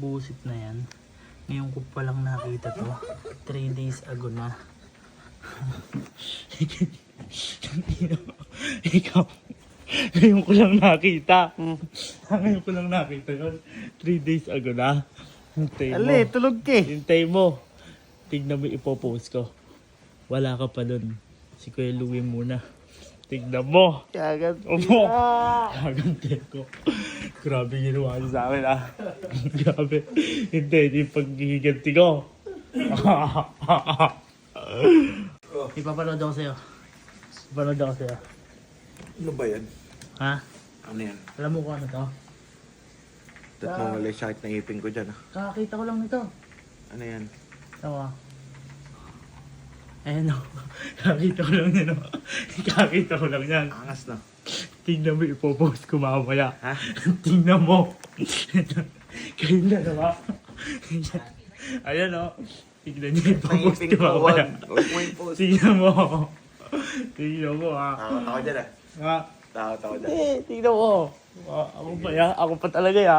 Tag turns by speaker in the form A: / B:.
A: busit na yan. Ngayon ko palang nakita to. 3 days ago na. Ikaw. Ngayon ko lang nakita. Ngayon ko lang nakita yun. 3 days ago na. Hintay mo.
B: Ali, tulog ka eh.
A: Hintay mo. Tignan mo ipopost ko. Wala ka pa dun. Si Kuya Louie muna. Tignan mo.
B: Kagat.
A: Opo. Gagante ko. Grabe ginawa niyo sa akin ah. Grabe. Hindi, hindi yung paghihiganti ko. Ipapanood ako sa'yo. Ipapanood ako sa'yo.
C: Ano ba yan?
A: Ha?
C: Ano yan?
A: Alam mo kung ano to?
C: Tat mo wala yung sakit na ipin ko dyan ah.
A: Kakakita ko lang nito.
C: Ano yan?
A: Tawa. Ayan o. Kakita ko lang yan o. Kakita ko lang yan.
C: Angas na.
A: Tingnan mo ipopost ko mamaya.
C: Ha?
A: Tingnan mo. Kayo na naman. Ayan o. Tingnan niyo ipopost ko mamaya. Tingnan mo. Tingnan mo ha.
C: Takot ako dyan ah.
A: Ha?
C: Takot ako dyan.
A: Eh, tingnan mo. Ako pa ya. Ako pa talaga ya.